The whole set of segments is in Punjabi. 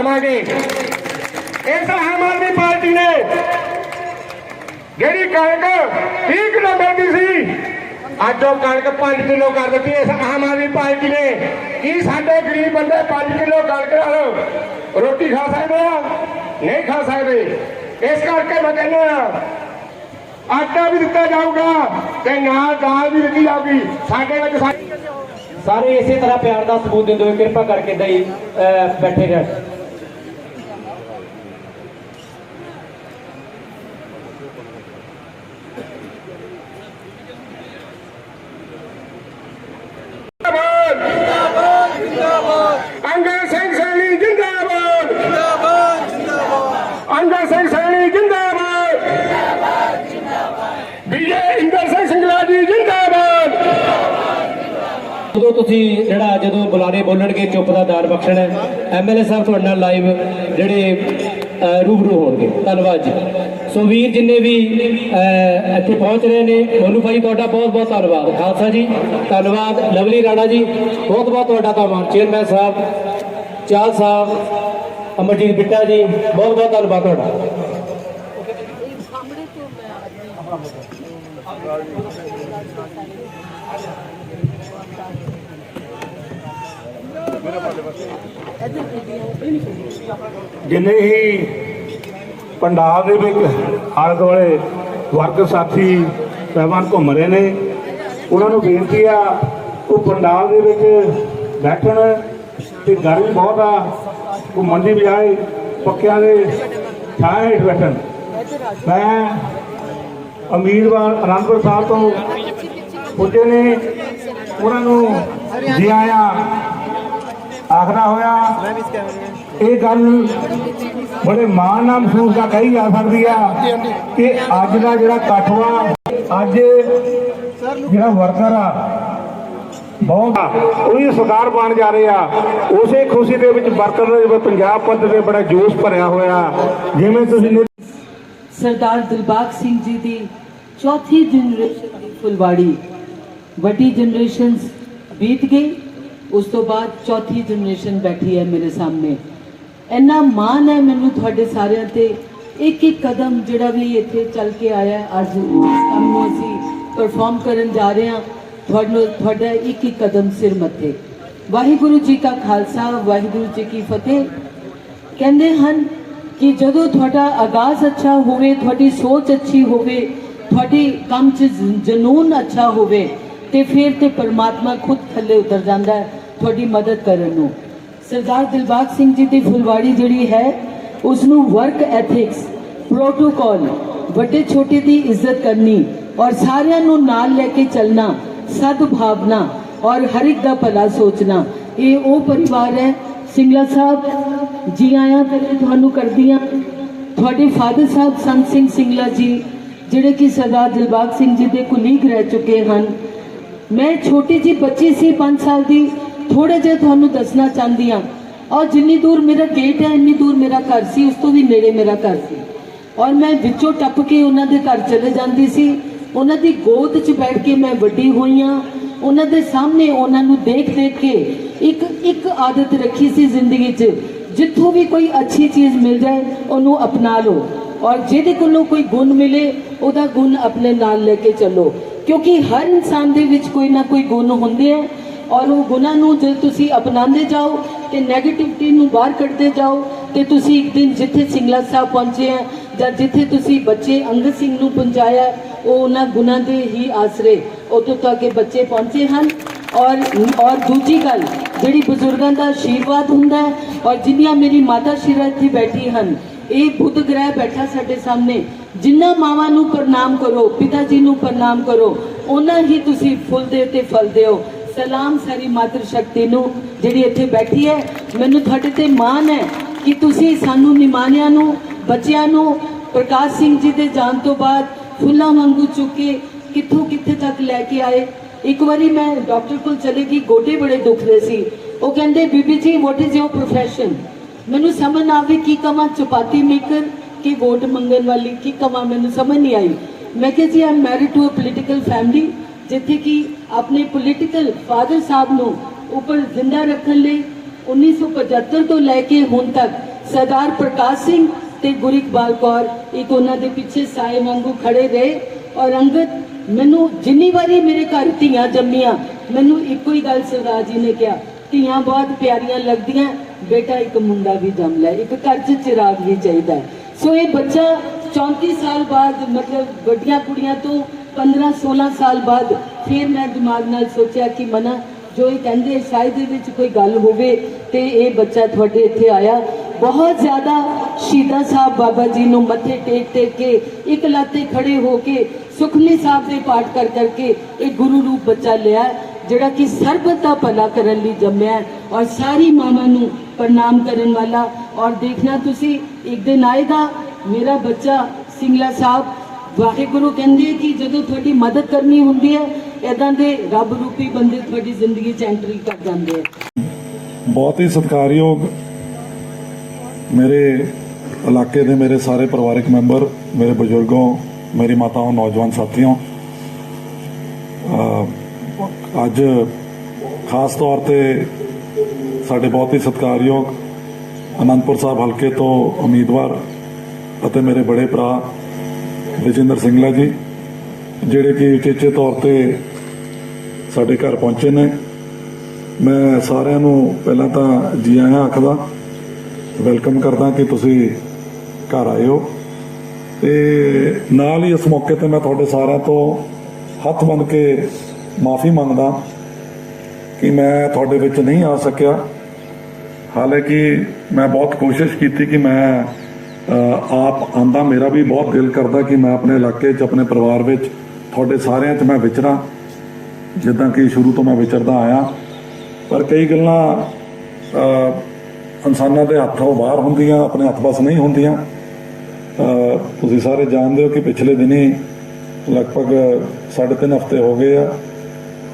ਬਣਾਵਾਂਗੇ ਇਸ ਆਮ ਆਦਮੀ ਪਾਰਟੀ ਨੇ ਜਿਹੜੀ ਕਣਕ 30 ਕਿਲੋ ਮਿਲਦੀ ਸੀ ਅੱਜ ਉਹ ਕਣਕ 5 ਕਿਲੋ ਕਰ ਦਿੱਤੀ ਇਸ ਆਮ ਆਦਮੀ ਪਾਰਟੀ ਨੇ ਕੀ ਸਾਡੇ ਗਰੀਬ ਬੰਦੇ 5 ਕਿਲੋ ਕਣਕ ਨਾਲ ਰੋਟੀ ਖਾ ਸਕਦੇ ਆ ਨਹੀਂ ਖਾ ਸਕਦੇ ਇਸ ਕਰਕੇ ਮੈਂ ਕਹਿੰਦਾ ਆ ਆਟਾ ਵੀ ਦਿੱਤਾ ਜਾਊਗਾ ਤੇ ਨਾਲ ਦਾਲ ਵੀ ਦਿੱਤੀ ਜਾਊਗੀ ਸਾਡੇ ਵਿੱਚ ਸਾ- ਸਾਰੇ ਇਸੇ ਤਰ੍ਹਾਂ ਪਿਆਰ ਦਾ ਸਬੂਤ ਦਿੰਦੇ ਹੋਏ ਕਿਰਪਾ ਕਰਕੇ ਦਈ ਬੈਠੇ ਰਹਿਣ ਜਿੰਦਾਬਾਦ ਜਿੰਦਾਬਾਦ ਅੰਗਰ ਸਿੰਘ ਸੈਣੀ ਜਿੰਦਾਬਾਦ ਜਿੰਦਾਬਾਦ ਜਿੰਦਾਬਾਦ ਅੰਗਰ ਸਿੰਘ ਸੈਣੀ ਜਿੰਦਾਬਾਦ ਜਿੰਦਾਬਾਦ ਜਿੰਦਾਬਾਦ ਵਿਜੇ ਇੰਦਰ ਸਿੰਘ ਸਿੰਗਲਾ ਜੀ ਜਿੰਦਾਬਾਦ ਉਦੋਂ ਤੁਸੀਂ ਜਿਹੜਾ ਜਦੋਂ ਬੁਲਾਰੇ ਬੋਲਣਗੇ ਚੁੱਪ ਦਾ ਦਾਰ ਬਖਸ਼ਣਾ ਐਮਐਲਏ ਸਾਹਿਬ ਤੁਹਾਡੇ ਨਾਲ ਲਾਈਵ ਜਿਹੜੇ ਰੂਬਰੂ ਹੋਣਗੇ। ਧੰਨਵਾਦ ਜੀ। ਸੋ ਵੀਰ ਜਿੰਨੇ ਵੀ ਇੱਥੇ ਪਹੁੰਚ ਰਹੇ ਨੇ, ਮੋਨੂ ਭਾਈ ਤੁਹਾਡਾ ਬਹੁਤ ਬਹੁਤ ਧੰਨਵਾਦ। ਖਾਲਸਾ ਜੀ, ਧੰਨਵਾਦ। ਲਵਲੀ ਰਾਣਾ ਜੀ, ਬਹੁਤ ਬਹੁਤ ਤੁਹਾਡਾ ਧੰਨਵਾਦ। ਚੇਅਰਮੈਨ ਸਾਹਿਬ, ਚਾਲ ਸਾਹਿਬ, ਅਮਰਜੀਤ ਬਿੱਟਾ ਜੀ, ਬਹੁਤ ਬਹੁਤ ਧੰਨਵਾਦ ਤੁਹਾਡਾ। ਜਿੰਨੇ ਹੀ ਪੰਡਾਲ ਦੇ ਵਿੱਚ ਆਲੇ ਦੁਆਲੇ ਵਰਗ ਸਾਥੀ ਸਹਿਬਾਨ ਘੁੰਮ ਰਹੇ ਨੇ, ਉਹਨਾਂ ਨੂੰ ਬੇਨਤੀ ਆ, ਉਹ ਪੰਡਾਲ ਦੇ ਵਿੱਚ ਬੈਠਣ ਤੇ ਗਰਮੀ ਬਹੁਤ ਆ ਘੁੰਮਣ ਦੀ ਬਜਾਏ ਪੱਕਿਆਂ ਦੇ ਛਾਂ ਹੇਠ ਬੈਠਣ। ਮੈਂ ਉਮੀਦਵਾਰ ਅਨੰਦਪੁਰ ਸਾਹਿਬ ਤੋਂ ਪੁੱਜੇ ਨੇ, ਉਹਨਾਂ ਨੂੰ ਜੀ ਆਇਆਂ ਆਖਦਾ ਹੋਇਆ ਇਹ ਗੱਲ ਬੜੇ ਮਾਣ ਨਾਲ ਮਹਿਸੂਸ ਦਾ ਕਹੀ ਜਾ ਸਕਦੀ ਆ ਕਿ ਅੱਜ ਦਾ ਜਿਹੜਾ ਇਕੱਠ ਵਾ ਅੱਜ ਜਿਹੜਾ ਵਰਕਰ ਆ ਬਹੁਤ ਉਹੀ ਸਰਕਾਰ ਬਣ ਜਾ ਰਹੇ ਆ। ਉਸੇ ਖੁਸ਼ੀ ਦੇ ਵਿੱਚ ਵਰਕਰ ਦੇ ਪੰਜਾਬ ਪੱਧਰ ਤੇ ਬੜਾ ਜੋਸ਼ ਭਰਿਆ ਹੋਇਆ। ਜਿਵੇਂ ਤੁਸੀਂ ਸਰਦਾਰ ਦਿਲਬਾਗ ਸਿੰਘ ਜੀ ਦੀ ਚੌਥੀ ਜਨਰੇਸ਼ਨ ਦੀ ਫੁਲਵਾੜੀ। ਵੱਡੀ ਜਨਰੇਸ਼ਨਸ ਬੀਤ ਗਈ। ਉਸ ਤੋਂ ਬਾਅਦ ਚੌਥੀ ਜਨਰੇਸ਼ਨ ਬੈਠੀ ਹੈ ਮੇਰੇ ਸਾਹਮਣੇ। ਇੰਨਾ ਮਾਣ ਹੈ ਮੈਨੂੰ ਤੁਹਾਡੇ ਸਾਰਿਆਂ ਤੇ। ਇੱਕ ਇੱਕ ਕਦਮ ਜਿਹੜਾ ਵੀ ਇੱਥੇ ਚੱਲ ਕੇ ਆਇਆ ਅੱਜ ਇਸ ਕੰਮ ਨੂੰ ਅਸੀਂ ਪਰਫਾਰਮ ਕਰਨ ਜਾ ਰਹੇ ਹਾਂ ਤੁਹਾਨੂੰ ਤੁਹਾਡਾ ਇੱਕ ਇੱਕ ਕਦਮ ਸਿਰ ਮੱਥੇ। ਵਾਹਿਗੁਰੂ ਜੀ ਕਾ ਖਾਲਸਾ, ਵਾਹਿਗੁਰੂ ਜੀ ਕੀ ਫਤਿਹ। ਕਹਿੰਦੇ ਹਨ ਕਿ ਜਦੋਂ ਤੁਹਾਡਾ ਆਗਾਜ਼ ਅੱਛਾ ਹੋਵੇ, ਤੁਹਾਡੀ ਸੋਚ ਅੱਛੀ ਹੋਵੇ, ਤੁਹਾਡੀ ਕੰਮ 'ਚ ਜ- ਜਨੂਨ ਅੱਛਾ ਹੋਵੇ ਤੇ ਫਿਰ ਤੇ ਪਰਮਾਤਮਾ ਖੁਦ ਥੱਲੇ ਉਤਰ ਜਾਂਦਾ ਹੈ, ਤੁਹਾਡੀ ਮਦਦ ਕਰਨ ਨੂੰ। ਸਰਦਾਰ ਦਿਲਬਾਗ ਸਿੰਘ ਜੀ ਦੀ ਫੁਲਵਾੜੀ ਜਿਹੜੀ ਹੈ ਉਸ ਨੂੰ ਵਰਕ ਐਥਿਕਸ ਪ੍ਰੋਟੋਕਾਲ ਵੱਡੇ ਛੋਟੇ ਦੀ ਇੱਜ਼ਤ ਕਰਨੀ ਔਰ ਸਾਰਿਆਂ ਨੂੰ ਨਾਲ ਲੈ ਕੇ ਚੱਲਣਾ, ਸਦਭਾਵਨਾ ਔਰ ਹਰ ਇੱਕ ਦਾ ਭਲਾ ਸੋਚਣਾ, ਇਹ ਉਹ ਪਰਿਵਾਰ ਹੈ। ਸਿੰਗਲਾ ਸਾਹਿਬ, ਜੀ ਆਇਆਂ ਪਹਿਲੇ ਤੁਹਾਨੂੰ ਕਰਦੀ ਹਾਂ। ਤੁਹਾਡੇ ਫਾਦਰ ਸਾਹਿਬ ਸੰਤ ਸਿੰਘ ਸਿੰਗਲਾ ਜੀ, ਜਿਹੜੇ ਕਿ ਸਰਦਾਰ ਦਿਲਬਾਗ ਸਿੰਘ ਜੀ ਦੇ ਕੁਲੀਗ ਰਹਿ ਚੁੱਕੇ ਹਨ ਮੈਂ ਛੋਟੀ ਜੀ ਬੱਚੀ ਸੀ 5 ਸਾਲ ਦੀ ਥੋੜੇ ਜਿਹਾ ਤੁਹਾਨੂੰ ਦੱਸਣਾ ਚਾਹੁੰਦੀ ਹਾਂ। ਔਰ ਜਿੰਨੀ ਦੂਰ ਮੇਰਾ ਗੇਟ ਹੈ, ਇੰਨੀ ਦੂਰ ਮੇਰਾ ਘਰ ਸੀ, ਉਸ ਤੋਂ ਵੀ ਨੇੜੇ ਮੇਰਾ ਘਰ ਸੀ। ਔਰ ਮੈਂ ਵਿੱਚੋਂ ਟੱਪ ਕੇ ਉਹਨਾਂ ਦੇ ਘਰ ਚਲੇ ਜਾਂਦੀ ਸੀ। ਉਹਨਾਂ ਦੀ ਗੋਦ 'ਚ ਬੈਠ ਕੇ ਮੈਂ ਵੱਡੀ ਹੋਈ ਹਾਂ। ਉਹਨਾਂ ਦੇ ਸਾਹਮਣੇ ਉਹਨਾਂ ਨੂੰ ਦੇਖ ਦੇਖ ਕੇ ਇੱਕ ਇੱਕ ਆਦਤ ਰੱਖੀ ਸੀ ਜ਼ਿੰਦਗੀ 'ਚ। ਜਿੱਥੋਂ ਵੀ ਕੋਈ ਅੱਛੀ ਚੀਜ਼ ਮਿਲ ਜਾਏ, ਉਹਨੂੰ ਅਪਣਾ ਲਓ। ਔਰ ਜਿਹਦੇ ਕੋਲੋਂ ਕੋਈ ਗੁਣ ਮਿਲੇ, ਉਹਦਾ ਗੁਣ ਆਪਣੇ ਨਾਲ ਲੈ ਕੇ ਚੱਲੋ। ਕਿਉਂਕਿ ਹਰ ਇਨਸਾਨ ਦੇ ਵਿੱਚ ਕੋਈ ਨਾ ਕੋਈ ਗੁਣ ਹੁੰਦੇ ਆ ਔਰ ਉਹ ਗੁਣਾਂ ਨੂੰ ਜੇ ਤੁਸੀਂ ਅਪਣਾਉਂਦੇ ਜਾਓ ਤੇ 네ਗੇਟਿਵਿਟੀ ਨੂੰ ਬਾਹਰ ਕੱਢਦੇ ਜਾਓ ਤੇ ਤੁਸੀਂ ਇੱਕ ਦਿਨ ਜਿੱਥੇ ਸਿੰਗਲਾ ਸਾਹਿਬ ਪਹੁੰਚੇ ਆ ਜਾਂ ਜਿੱਥੇ ਤੁਸੀਂ ਬੱਚੇ ਅੰਗਦ ਸਿੰਘ ਨੂੰ ਪਹੁੰਚਾਇਆ, ਉਹ ਉਹਨਾਂ ਗੁਣਾਂ ਦੇ ਹੀ ਆਸਰੇ ਉਦੋਂ ਤੱਕ ਇਹ ਬੱਚੇ ਪਹੁੰਚੇ ਹਨ। ਔਰ ਔਰ ਦੂਜੀ ਗੱਲ, ਜਿਹੜੀ ਬਜ਼ੁਰਗਾਂ ਦਾ ਆਸ਼ੀਰਵਾਦ ਹੁੰਦਾ ਔਰ ਜਿੰਨੀਆਂ ਮੇਰੀ ਮਾਤਾ ਸ਼ਿਰਾ ਇੱਥੇ ਬੈਠੀ ਹਨ, ਇਹ ਬੁੱਧ ਗ੍ਰਹਿ ਬੈਠਾ ਸਾਡੇ ਸਾਹਮਣੇ ਜਿੰਨਾ ਮਾਵਾਂ ਨੂੰ ਪ੍ਰਣਾਮ ਕਰੋ, ਪਿਤਾ ਜੀ ਨੂੰ ਪ੍ਰਣਾਮ ਕਰੋ, ਉਹਨਾਂ ਹੀ ਤੁਸੀਂ ਫੁੱਲਦੇ ਤੇ ਫਲ ਦਿਓ। ਸਲਾਮ ਸਾਰੀ ਮਾਤਰ ਸ਼ਕਤੀ ਨੂੰ ਜਿਹੜੀ ਇੱਥੇ ਬੈਠੀ ਹੈ, ਮੈਨੂੰ ਤੁਹਾਡੇ ਤੇ ਮਾਣ ਹੈ ਕਿ ਤੁਸੀਂ ਸਾਨੂੰ ਨਿਮਾਨਿਆਂ ਨੂੰ, ਬੱਚਿਆਂ ਨੂੰ, ਪ੍ਰਕਾਸ਼ ਸਿੰਘ ਜੀ ਦੇ ਜਾਣ ਤੋਂ ਬਾਅਦ ਫੁੱਲਾਂ ਵਾਂਗੂ ਚੁੱਕ ਕੇ ਕਿੱਥੋਂ ਕਿੱਥੇ ਤੱਕ ਲੈ ਕੇ ਆਏ। ਇੱਕ ਵਾਰੀ ਮੈਂ ਡਾਕਟਰ ਕੋਲ ਚਲੇ ਗਈ, ਗੋਡੇ ਬੜੇ ਦੁਖ ਰਹੇ ਸੀ। ਉਹ ਕਹਿੰਦੇ, ਬੀਬੀ ਜੀ ਵਾਟ ਇਜ਼ ਯੋਰ ਪ੍ਰੋਫੈਸ਼ਨ ਮੈਨੂੰ ਸਮਝ ਨਾ ਆਵੇ ਕੀ ਕਮਾਂ ਚਪਾਤੀ ਮੇਕਰ ਕਿ ਵੋਟ ਮੰਗਣ ਵਾਲੀ ਕੀ ਕਮਾਂ, ਮੈਨੂੰ ਸਮਝ ਨਹੀਂ ਆਈ ਮੈਂ ਕਿਹਾ ਜੀ I'm married to a political family ਜਿੱਥੇ ਕਿ ਆਪਣੇ ਪੋਲੀਟੀਕਲ ਫਾਦਰ ਸਾਹਿਬ ਨੂੰ ਉੱਪਰ ਜ਼ਿੰਦਾ ਰੱਖਣ ਲਈ 1975 ਤੋਂ ਲੈ ਕੇ ਹੁਣ ਤੱਕ ਸਰਦਾਰ ਪ੍ਰਕਾਸ਼ ਸਿੰਘ ਤੇ ਗੁਰਿਕਬਾਲ ਕੌਰ ਇੱਕ ਉਹਨਾਂ ਦੇ ਪਿੱਛੇ ਸਾਏ ਵਾਂਗੂ ਖੜੇ ਰਹੇ ਔਰ ਅੰਗਦ ਮੈਨੂੰ ਜਿੰਨੀ ਵਾਰੀ ਮੇਰੇ ਘਰ ਧੀਆਂ ਜੰਮੀਆਂ, ਮੈਨੂੰ ਇੱਕੋ ਹੀ ਗੱਲ ਸਰਦਾਰ ਜੀ ਨੇ ਕਿਹਾ, ਧੀਆਂ ਬਹੁਤ ਪਿਆਰੀਆਂ ਲੱਗਦੀਆਂ, ਬੇਟਾ ਇੱਕ ਮੁੰਡਾ ਵੀ ਜੰਮ ਲੈ, ਇੱਕ ਘਰ 'ਚ ਚਿਰਾਗ ਵੀ ਚਾਹੀਦਾ ਹੈ। ਸੋ ਇਹ ਬੱਚਾ 34 ਸਾਲ ਬਾਅਦ, ਮਤਲਬ ਵੱਡੀਆਂ ਕੁੜੀਆਂ ਤੋਂ 15 16 ਸਾਲ ਬਾਅਦ ਫਿਰ ਮੈਂ ਦਿਮਾਗ ਨਾਲ ਸੋਚਿਆ ਕਿ ਮਨਾ, ਜੋ ਇਹ ਕਹਿੰਦੇ ਸ਼ਾਇਦ ਇਹਦੇ ਵਿੱਚ ਕੋਈ ਗੱਲ ਹੋਵੇ ਤੇ ਇਹ ਬੱਚਾ ਤੁਹਾਡੇ ਇੱਥੇ ਆਇਆ। ਬਹੁਤ ਜ਼ਿਆਦਾ ਸ਼ਹੀਦਾਂ ਸਾਹਿਬ ਬਾਬਾ ਜੀ ਨੂੰ ਮੱਥੇ ਟੇਕ ਟੇਕ ਕੇ ਇੱਕ ਲਾਤੇ ਖੜੇ ਹੋ ਕੇ ਸੁਖਨੀ ਸਾਹਿਬ ਦੇ ਪਾਠ ਕਰ ਕਰਕੇ ਇਹ ਗੁਰੂ ਰੂਪ ਬੱਚਾ ਲਿਆ, ਜਿਹੜਾ ਕਿ ਸਰਬਤ ਦਾ ਭਲਾ ਕਰਨ ਲਈ ਜੰਮਿਆ ਔਰ ਸਾਰੀ ਮਾਵਾਂ ਨੂੰ ਪ੍ਰਣਾਮ ਕਰਨ ਵਾਲਾ ਔਰ ਦੇਖਣਾ ਤੁਸੀਂ, ਇੱਕ ਦਿਨ ਆਏਗਾ, ਮੇਰਾ ਬੱਚਾ ਸਿੰਗਲਾ ਸਾਹਿਬ ਵਾਹਿਗੁਰੂ ਕਹਿੰਦੇ ਕਿ ਜਦੋਂ ਤੁਹਾਡੀ ਮਦਦ ਕਰਨੀ ਹੁੰਦੀ ਹੈ ਇਦਾਂ ਦੇ ਰੱਬ ਰੂਪੀ ਬੰਦੇ ਤੁਹਾਡੀ ਜ਼ਿੰਦਗੀ 'ਚ ਐਂਟਰੀ ਕਰ ਜਾਂਦੇ ਆ। ਬਹੁਤ ਹੀ ਸਤਿਕਾਰਯੋਗ ਮੇਰੇ ਇਲਾਕੇ ਦੇ ਮੇਰੇ ਸਾਰੇ ਪਰਿਵਾਰਕ ਮੈਂਬਰ, ਮੇਰੇ ਬਜ਼ੁਰਗੋਂ, ਮੇਰੀ ਮਾਤਾओं ਨੌਜਵਾਨ ਸਾਥੀਓ ਅੱਜ ਖਾਸ ਤੌਰ ਤੇ ਸਾਡੇ ਬਹੁਤ ਹੀ ਸਤਿਕਾਰਯੋਗ ਅਨੰਦਪੁਰ ਸਾਹਿਬ ਹਲਕੇ ਤੋਂ ਉਮੀਦਵਾਰ ਅਤੇ ਮੇਰੇ ਬੜੇ ਭਰਾ ਵਿਜੇਂਦਰ ਸਿੰਘਲਾ ਜੀ, ਜਿਹੜੇ ਕਿ ਉਚੇਚੇ ਤੌਰ ਤੇ ਸਾਡੇ ਘਰ ਪਹੁੰਚੇ ਨੇ। ਮੈਂ ਸਾਰਿਆਂ ਨੂੰ ਪਹਿਲਾਂ ਤਾਂ ਜੀ ਆਇਆਂ ਆਖਦਾ, ਵੈਲਕਮ ਕਰਦਾ ਕਿ ਤੁਸੀਂ ਘਰ ਆਏ ਹੋ। ਤੇ ਨਾਲ ਹੀ ਇਸ ਮੌਕੇ ਤੇ ਮੈਂ ਤੁਹਾਡੇ ਸਾਰਿਆਂ ਤੋਂ ਹੱਥ ਬੰਨ ਕੇ ਮਾਫੀ ਮੰਗਦਾ ਕਿ ਮੈਂ ਤੁਹਾਡੇ ਵਿੱਚ ਨਹੀਂ ਆ ਸਕਿਆ। ਹਾਲਾਂਕਿ ਮੈਂ ਬਹੁਤ ਕੋਸ਼ਿਸ਼ ਕੀਤੀ ਕਿ ਮੈਂ ਆਪ ਆਂਦਾ ਮੇਰਾ ਵੀ ਬਹੁਤ ਦਿਲ ਕਰਦਾ ਕਿ ਮੈਂ ਆਪਣੇ ਇਲਾਕੇ 'ਚ, ਆਪਣੇ ਪਰਿਵਾਰ ਵਿੱਚ, ਤੁਹਾਡੇ ਸਾਰਿਆਂ 'ਚ ਮੈਂ ਵਿਚਰਾਂ, ਜਿੱਦਾਂ ਕਿ ਸ਼ੁਰੂ ਤੋਂ ਮੈਂ ਵਿਚਰਦਾ ਆਇਆ। ਪਰ ਕਈ ਗੱਲਾਂ ਇਨਸਾਨਾਂ ਦੇ ਹੱਥੋਂ ਬਾਹਰ ਹੁੰਦੀਆਂ, ਆਪਣੇ ਹੱਥ ਬਸ ਨਹੀਂ ਹੁੰਦੀਆਂ। ਤੁਸੀਂ ਸਾਰੇ ਜਾਣਦੇ ਹੋ ਕਿ ਪਿਛਲੇ ਦਿਨੀ ਲਗਭਗ ਸਾਢੇ ਤਿੰਨ ਹਫ਼ਤੇ ਹੋ ਗਏ ਆ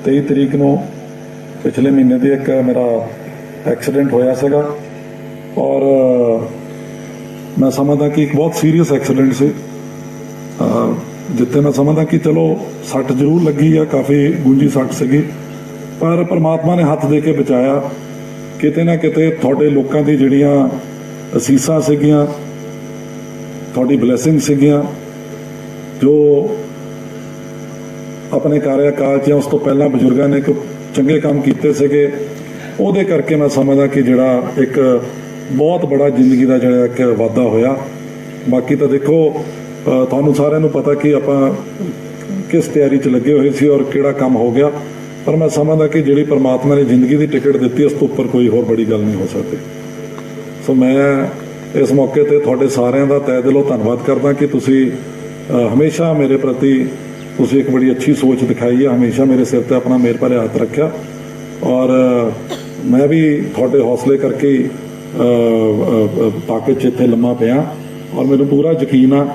23 ਤਰੀਕ ਨੂੰ ਪਿਛਲੇ ਮਹੀਨੇ ਦੀ ਇੱਕ ਮੇਰਾ ਐਕਸੀਡੈਂਟ ਹੋਇਆ ਸੀਗਾ ਔਰ ਅ, ਮੈਂ ਸਮਝਦਾ ਕਿ ਇੱਕ ਬਹੁਤ ਸੀਰੀਅਸ ਐਕਸੀਡੈਂਟ ਸੀ ਅ, ਜਿੱਥੇ ਮੈਂ ਸਮਝਦਾ ਕਿ ਚਲੋ ਸੱਟ ਜ਼ਰੂਰ ਲੱਗੀ ਆ ਕਾਫੀ ਗੁੰਜੀ ਸੱਟ ਸੀਗੀ ਪਰ ਪ੍ਰਮਾਤਮਾ ਨੇ ਹੱਥ ਦੇ ਕੇ ਬਚਾਇਆ ਕਿਤੇ ਨਾ ਕਿਤੇ ਤੁਹਾਡੇ ਲੋਕਾਂ ਦੀ ਜਿਹੜੀਆਂ ਅਸੀਸਾਂ ਸੀਗੀਆਂ ਤੁਹਾਡੀ ਬਲੇਸਿੰਗ ਸੀਗੀਆਂ ਜੋ ਆਪਣੇ ਕਾਰਿਆਕਾਲ 'ਚ ਜਾਂ ਉਸ ਤੋਂ ਪਹਿਲਾਂ ਬਜ਼ੁਰਗਾਂ ਨੇ ਇੱਕ ਚੰਗੇ ਕੰਮ ਕੀਤੇ ਸੀਗੇ ਉਹਦੇ ਕਰਕੇ ਮੈਂ ਸਮਝਦਾ ਕਿ ਜਿਹੜਾ ਇੱਕ ਬਹੁਤ ਬੜਾ ਜ਼ਿੰਦਗੀ ਦਾ ਜਿਹੜਾ ਇੱਕ ਵਾਧਾ ਹੋਇਆ। ਬਾਕੀ ਤਾਂ ਦੇਖੋ ਤੁਹਾਨੂੰ ਸਾਰਿਆਂ ਨੂੰ ਪਤਾ ਕਿ ਆਪਾਂ ਕਿਸ ਤਿਆਰੀ 'ਚ ਲੱਗੇ ਹੋਏ ਸੀ ਔਰ ਕਿਹੜਾ ਕੰਮ ਹੋ ਗਿਆ। ਪਰ ਮੈਂ ਸਮਝਦਾ ਕਿ ਜਿਹੜੀ ਪਰਮਾਤਮਾ ਨੇ ਜ਼ਿੰਦਗੀ ਦੀ ਟਿਕਟ ਦਿੱਤੀ, ਉਸ ਤੋਂ ਉੱਪਰ ਕੋਈ ਹੋਰ ਬੜੀ ਗੱਲ ਨਹੀਂ ਹੋ ਸਕਦੀ। ਸੋ ਮੈਂ ਇਸ ਮੌਕੇ ਤੇ ਤੁਹਾਡੇ ਸਾਰਿਆਂ ਦਾ ਤਹਿ ਦਿਲੋਂ ਧੰਨਵਾਦ ਕਰਦਾ ਕਿ ਤੁਸੀਂ ਹਮੇਸ਼ਾ ਮੇਰੇ ਪ੍ਰਤੀ ਤੁਸੀਂ ਇੱਕ ਬੜੀ ਅੱਛੀ ਸੋਚ ਦਿਖਾਈ ਹੈ। ਹਮੇਸ਼ਾ ਮੇਰੇ ਸਿਰ ਤੇ ਆਪਣਾ ਮੇਰ ਭਰਿਆ ਹੱਥ ਰੱਖਿਆ। ਔਰ ਮੈਂ ਵੀ ਤੁਹਾਡੇ ਹੌਸਲੇ ਕਰਕੇ ਹੀ, ਅ, ਇੱਥੇ ਲੰਮਾ ਪਿਆ ਔਰ ਮੈਨੂੰ ਪੂਰਾ ਯਕੀਨ ਆ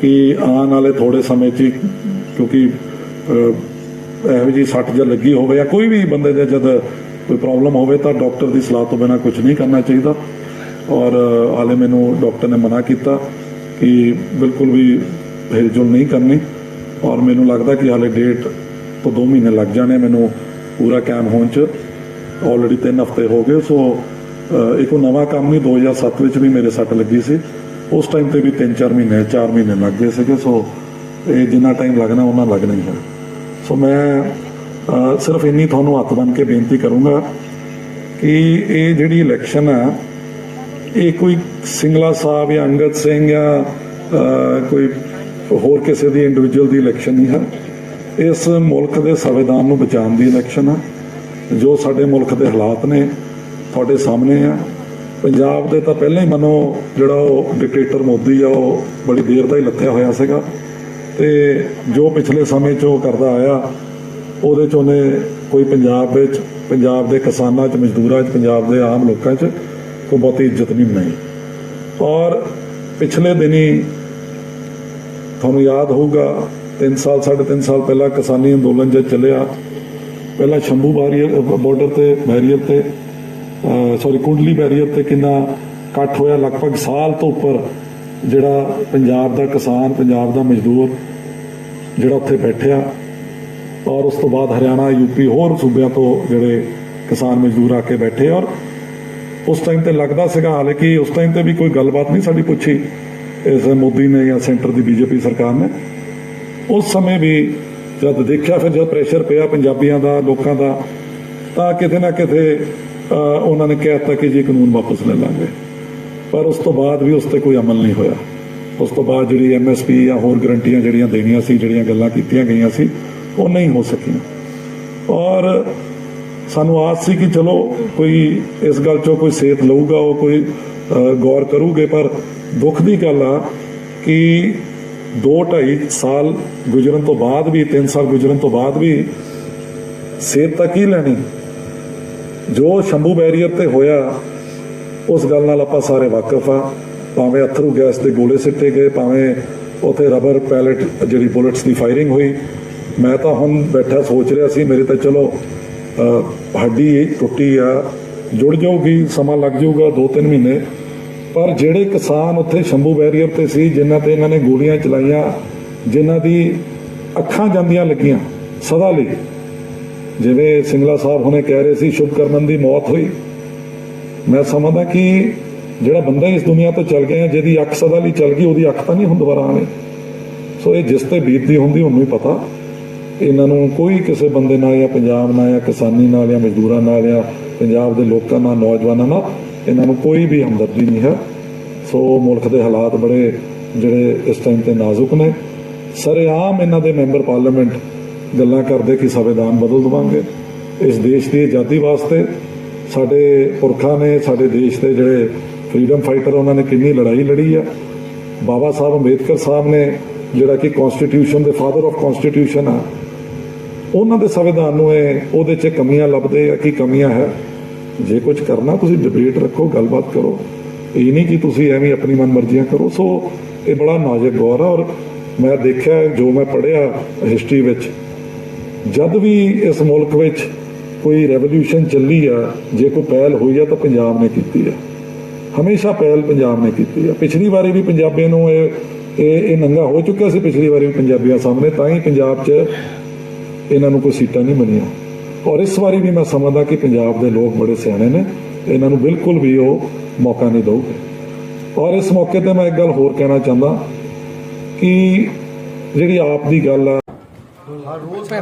ਕਿ ਆਉਣ ਵਾਲੇ ਥੋੜੇ ਸਮੇਂ 'ਚ ਹੀ, ਕਿਉਂਕਿ ਇਹੋ ਜੀ ਸੱਟ ਜਾਂ ਲੱਗੀ ਹੋਵੇ ਜਾਂ ਕੋਈ ਵੀ ਬੰਦੇ ਦੇ ਜਦ ਕੋਈ ਪ੍ਰੋਬਲਮ ਹੋਵੇ ਤਾਂ ਡਾਕਟਰ ਦੀ ਸਲਾਹ ਤੋਂ ਬਿਨਾ ਕੁਝ ਨਹੀਂ ਕਰਨਾ ਚਾਹੀਦਾ ਔਰ ਹਾਲੇ ਮੈਨੂੰ ਡਾਕਟਰ ਨੇ ਮਨਾ ਕੀਤਾ ਕਿ ਬਿਲਕੁਲ ਵੀ ਹਿਲਜੁਲ ਨਹੀਂ ਕਰਨੀ ਔਰ ਮੈਨੂੰ ਲੱਗਦਾ ਕਿ ਹਾਲੇ ਡੇਟ ਤੋਂ 2 ਮਹੀਨੇ ਲੱਗ ਜਾਣੇ ਮੈਨੂੰ ਪੂਰਾ ਕੈਮ ਹੋਣ ਚ। ਆਲਰੇਡੀ 3 ਹਫ਼ਤੇ ਹੋ ਗਏ ਸੋ ਅ, ਇੱਕ ਨਵਾਂ ਕੰਮ ਨਹੀਂ 2007 ਵਿੱਚ ਵੀ ਮੇਰੇ ਸੱਟ ਲੱਗੀ ਸੀ। ਉਸ ਟਾਈਮ ਤੇ ਵੀ 3-4 ਮਹੀਨੇ 4 ਮਹੀਨੇ ਲੱਗ ਗਏ ਸੀਗੇ ਸੋ ਇਹ ਜਿੰਨਾ ਟਾਈਮ ਲੱਗਣਾ ਉਹਨਾਂ ਲੱਗਣਾ ਹੀ ਹੈ ਸੋ ਮੈਂ ਸਿਰਫ ਇੰਨੀ ਤੁਹਾਨੂੰ ਹੱਥ ਬੰਨ ਕੇ ਬੇਨਤੀ ਕਰੂੰਗਾ ਕਿ ਇਹ ਜਿਹੜੀ ਇਲੈਕਸ਼ਨ ਆ ਇਹ ਕੋਈ ਸਿੰਗਲਾ ਸਾਹਿਬ ਜਾਂ ਅੰਗਦ ਸਿੰਘ ਜਾਂ ਕੋਈ ਹੋਰ ਕਿਸੇ ਦੀ ਇੰਡੀਵਿਜੂਅਲ ਦੀ ਇਲੈਕਸ਼ਨ ਨਹੀਂ ਹੈ। ਇਸ ਮੁਲਕ ਦੇ ਸੰਵਿਧਾਨ ਨੂੰ ਬਚਾਉਣ ਦੀ ਇਲੈਕਸ਼ਨ ਆ। ਜੋ ਸਾਡੇ ਮੁਲਕ ਦੇ ਹਾਲਾਤ ਨੇ, ਤੁਹਾਡੇ ਸਾਹਮਣੇ ਆ। ਪੰਜਾਬ ਦੇ ਤਾਂ ਪਹਿਲਾਂ ਹੀ ਮਨੋ, ਜਿਹੜਾ ਉਹ ਡਿਕਟੇਟਰ ਮੋਦੀ ਆ, ਉਹ ਬੜੀ ਦੇਰ ਦਾ ਹੀ ਲੱਥਿਆ ਹੋਇਆ ਸੀਗਾ। ਤੇ ਜੋ ਪਿਛਲੇ ਸਮੇਂ 'ਚ ਉਹ ਕਰਦਾ ਆਇਆ, ਉਹਦੇ 'ਚ ਉਹਨੇ ਕੋਈ ਪੰਜਾਬ ਵਿੱਚ, ਪੰਜਾਬ ਦੇ ਕਿਸਾਨਾਂ 'ਚ, ਮਜ਼ਦੂਰਾਂ 'ਚ, ਪੰਜਾਬ ਦੇ ਆਮ ਲੋਕਾਂ 'ਚ ਕੋਈ ਬਹੁਤੀ ਇੱਜ਼ਤ ਨਹੀਂ ਬਣਾਈ। ਔਰ ਪਿਛਲੇ ਦਿਨੀ ਤੁਹਾਨੂੰ ਯਾਦ ਹੋਊਗਾ 3 ਸਾਲ 3.5 ਸਾਲ ਪਹਿਲਾਂ ਕਿਸਾਨੀ ਅੰਦੋਲਨ ਜੇ ਚੱਲਿਆ ਪਹਿਲਾਂ ਸ਼ੰਭੂ ਬਾਰੀਅਰ ਬਾਰਡਰ ਤੇ ਬੈਰੀਅਰ ਤੇ ਸੌਰੀ ਕੁੰਡਲੀ ਬੈਰੀਅਰ ਤੇ ਕਿੰਨਾ ਇਕੱਠ ਹੋਇਆ ਲਗਭਗ ਸਾਲ ਤੋਂ ਉੱਪਰ ਜਿਹੜਾ ਪੰਜਾਬ ਦਾ ਕਿਸਾਨ, ਪੰਜਾਬ ਦਾ ਮਜ਼ਦੂਰ ਜਿਹੜਾ ਉੱਥੇ ਬੈਠਿਆ ਔਰ ਉਸ ਤੋਂ ਬਾਅਦ ਹਰਿਆਣਾ ਯੂਪੀ ਹੋਰ ਸੂਬਿਆਂ ਤੋਂ ਜਿਹੜੇ ਕਿਸਾਨ ਮਜ਼ਦੂਰ ਆ ਕੇ ਬੈਠੇ ਔਰ ਉਸ ਟਾਈਮ ਤੇ ਲੱਗਦਾ ਸੀਗਾ ਹਾਲੇ ਕਿ ਉਸ ਟਾਈਮ ਤੇ ਵੀ ਕੋਈ ਗੱਲਬਾਤ ਨਹੀਂ ਸਾਡੀ ਪੁੱਛੀ ਇਸ ਮੋਦੀ ਨੇ ਜਾਂ ਸੈਂਟਰ ਦੀ ਬੀਜੇਪੀ ਸਰਕਾਰ ਨੇ। ਉਸ ਸਮੇਂ ਵੀ ਜਦ ਦੇਖਿਆ ਫਿਰ ਜਦ ਪ੍ਰੈਸ਼ਰ ਪਿਆ ਪੰਜਾਬੀਆਂ ਦਾ, ਲੋਕਾਂ ਦਾ, ਤਾਂ ਕਿਤੇ ਨਾ ਕਿਤੇ ਉਹਨਾਂ ਨੇ ਕਹਿ ਦਿੱਤਾ ਕਿ ਜੀ ਕਾਨੂੰਨ ਵਾਪਸ ਲੈ ਲਾਂਗੇ। ਪਰ ਉਸ ਤੋਂ ਬਾਅਦ ਵੀ ਉਸ ਤੇ ਕੋਈ ਅਮਲ ਨਹੀਂ ਹੋਇਆ। ਉਸ ਤੋਂ ਬਾਅਦ ਜਿਹੜੀ ਐਮਐਸਪੀ ਜਾਂ ਹੋਰ ਗਰੰਟੀਆਂ ਜਿਹੜੀਆਂ ਦੇਣੀਆਂ ਸੀ, ਜਿਹੜੀਆਂ ਗੱਲਾਂ ਕੀਤੀਆਂ ਗਈਆਂ ਸੀ, ਉਹ ਨਹੀਂ ਹੋ ਸਕੀਆਂ। ਔਰ ਸਾਨੂੰ ਆਸ ਸੀ ਕਿ ਚਲੋ ਕੋਈ ਇਸ ਗੱਲ 'ਚੋਂ ਕੋਈ ਸੇਧ ਲਊਗਾ, ਉਹ ਕੋਈ ਗੌਰ ਕਰੂਗੇ, ਪਰ ਦੁੱਖ ਦੀ ਗੱਲ ਆ ਕਿ 2.5 ਸਾਲ ਗੁਜ਼ਰਨ ਤੋਂ ਬਾਅਦ ਵੀ 3 ਸਾਲ ਗੁਜ਼ਰਨ ਤੋਂ ਬਾਅਦ ਵੀ ਸਿਹਤ ਤਾਂ ਕੀ ਲੈਣੀ? ਜੋ ਸ਼ੰਭੂ ਬੈਰੀਅਰ ਤੇ ਹੋਇਆ, ਉਸ ਗੱਲ ਨਾਲ ਆਪਾਂ ਸਾਰੇ ਵਾਕਿਫ ਆ ਭਾਵੇਂ ਅਥਰੂ ਗੈਸ ਦੇ ਗੋਲੇ ਸਿੱਟੇ ਗਏ, ਭਾਵੇਂ ਉਥੇ ਰਬਰ ਪੈਲਟ ਜਿਹੜੀ ਬੁਲੇਟਸ ਦੀ ਫਾਇਰਿੰਗ ਹੋਈ। ਮੈਂ ਤਾਂ ਹੁਣ ਬੈਠਾ ਸੋਚ ਰਿਹਾ ਸੀ, ਮੇਰੇ ਤਾਂ ਚਲੋ ਹੱਡੀ ਟੁੱਟੀ ਆ, ਜੁੜ ਜਾਊਗੀ, ਸਮਾਂ ਲੱਗ ਜਾਊਗਾ 2-3 ਮਹੀਨੇ। ਪਰ ਜਿਹੜੇ ਕਿਸਾਨ ਉੱਥੇ ਸ਼ੰਭੂ ਬੈਰੀਅਰ ਤੇ ਸੀ, ਜਿਨ੍ਹਾਂ ਤੇ ਇਹਨਾਂ ਨੇ ਗੋਲੀਆਂ ਚਲਾਈਆਂ, ਜਿਨ੍ਹਾਂ ਦੀ ਅੱਖਾਂ ਜਾਂਦੀਆਂ ਲੱਗੀਆਂ ਸਦਾ ਲਈ। ਜਿਵੇਂ ਸਿੰਗਲਾ ਸਾਹਿਬ ਹੁਣੇ ਕਹਿ ਰਹੇ ਸੀ, ਸ਼ੁਭਕਰਮਨ ਦੀ ਮੌਤ ਹੋਈ। ਮੈਂ ਸਮਝਦਾ ਕਿ ਜਿਹੜਾ ਬੰਦਾ ਇਸ ਦੁਨੀਆ ਤੋਂ ਚੱਲ ਗਿਆ, ਜਿਹਦੀ ਅੱਖ ਸਦਾ ਲਈ ਚੱਲ ਗਈ, ਉਹਦੀ ਅੱਖ ਤਾਂ ਨਹੀਂ ਹੁਣ ਦੁਬਾਰਾ ਆਣੀ ਸੋ ਇਹ ਜਿਸ ਤੇ ਬੀਤਦੀ ਹੁੰਦੀ, ਉਹਨੂੰ ਹੀ ਪਤਾ। ਇਹਨਾਂ ਨੂੰ ਕੋਈ ਕਿਸੇ ਬੰਦੇ ਨਾਲ ਜਾਂ ਪੰਜਾਬ ਨਾਲ ਜਾਂ ਕਿਸਾਨੀ ਨਾਲ ਜਾਂ ਮਜ਼ਦੂਰਾਂ ਨਾਲ ਜਾਂ ਪੰਜਾਬ ਦੇ ਲੋਕਾਂ ਨਾਲ, ਨੌਜਵਾਨਾਂ ਨਾਲ ਇਹਨਾਂ ਨੂੰ ਕੋਈ ਵੀ ਹਮਦਰਦੀ ਨਹੀਂ ਹੈ। ਸੋ ਮੁਲਕ ਦੇ ਹਾਲਾਤ ਬੜੇ ਜਿਹੜੇ ਇਸ ਟਾਈਮ ਤੇ ਨਾਜ਼ੁਕ ਨੇ। ਸਰੇਆਮ ਇਹਨਾਂ ਦੇ ਮੈਂਬਰ ਪਾਰਲੀਮੈਂਟ ਗੱਲਾਂ ਕਰਦੇ ਕਿ ਸੰਵਿਧਾਨ ਬਦਲ ਦਵਾਂਗੇ। ਇਸ ਦੇਸ਼ ਦੀ ਆਜ਼ਾਦੀ ਵਾਸਤੇ ਸਾਡੇ ਪੁਰਖਾਂ ਨੇ, ਸਾਡੇ ਦੇਸ਼ ਦੇ ਜਿਹੜੇ ਫਰੀडम ਫਾਈਟਰ ਉਹਨਾਂ ਨੇ ਕਿੰਨੀ ਲੜਾਈ ਲੜੀ ਆ। ਬਾਬਾ ਸਾਹਿਬ ਅੰਬੇਦਕਰ ਸਾਹਿਬ ਨੇ ਜਿਹੜਾ ਕਿ ਕਨਸਟੀਟਿਊਸ਼ਨ ਦੇ ਫਾਦਰ ਆਫ ਕਨਸਟੀਟਿਊਸ਼ਨ ਆ, ਉਹਨਾਂ ਦੇ ਸੰਵਿਧਾਨ ਨੂੰ ਇਹ, ਉਹਦੇ 'ਚ ਕਮੀਆਂ ਲੱਭਦੇ ਆ ਕੀ ਕਮੀਆਂ ਹੈ। ਜੇ ਕੁਝ ਕਰਨਾ, ਤੁਸੀਂ ਡਿਬੇਟ ਰੱਖੋ, ਗੱਲਬਾਤ ਕਰੋ। ਇਹ ਨਹੀਂ ਕਿ ਤੁਸੀਂ ਐਵੇਂ ਆਪਣੀ ਮਨਮਰਜ਼ੀਆਂ ਕਰੋ। ਸੋ, ਇਹ ਬੜਾ ਨਾਜ਼ੁਕ ਗੌਰ ਆ ਔਰ ਮੈਂ ਦੇਖਿਆ, ਜੋ ਮੈਂ ਪੜ੍ਹਿਆ ਹਿਸਟਰੀ ਵਿੱਚ, ਜਦ ਵੀ ਇਸ ਮੁਲਕ ਵਿੱਚ ਕੋਈ ਰੈਵੋਲੂਸ਼ਨ ਚੱਲੀ ਆ, ਜੇ ਕੋਈ ਪਹਿਲ ਹੋਈ ਆ, ਤਾਂ ਪੰਜਾਬ ਨੇ ਕੀਤੀ ਆ। ਹਮੇਸ਼ਾ ਪਹਿਲ ਪੰਜਾਬ ਨੇ ਕੀਤੀ ਆ। ਪਿਛਲੀ ਵਾਰੀ ਵੀ ਪੰਜਾਬੀਆਂ ਨੂੰ ਇਹ ਇਹ ਇਹ ਨੰਗਾ ਹੋ ਚੁੱਕਿਆ ਸੀ, ਪਿਛਲੀ ਵਾਰੀ ਵੀ ਪੰਜਾਬੀਆਂ ਸਾਹਮਣੇ, ਤਾਂ ਹੀ ਪੰਜਾਬ 'ਚ ਇਹਨਾਂ ਨੂੰ ਕੋਈ ਸੀਟਾਂ ਨਹੀਂ ਮਿਲੀਆਂ। ਔਰ ਇਸ ਵਾਰੀ ਵੀ ਮੈਂ ਸਮਝਦਾ ਕਿ ਪੰਜਾਬ ਦੇ ਲੋਕ ਬੜੇ ਸਿਆਣੇ ਨੇ ਇਹਨਾਂ ਨੂੰ ਬਿਲਕੁਲ ਵੀ ਉਹ ਮੌਕਾ ਨਹੀਂ ਦਊਗੇ। ਔਰ ਇਸ ਮੌਕੇ ਤੇ ਮੈਂ ਇੱਕ ਗੱਲ ਹੋਰ ਕਹਿਣਾ ਚਾਹੁੰਦਾ ਕਿ ਜਿਹੜੀ ਆਪ ਦੀ ਗੱਲ ਆ ਹਰ ਰੋਜ਼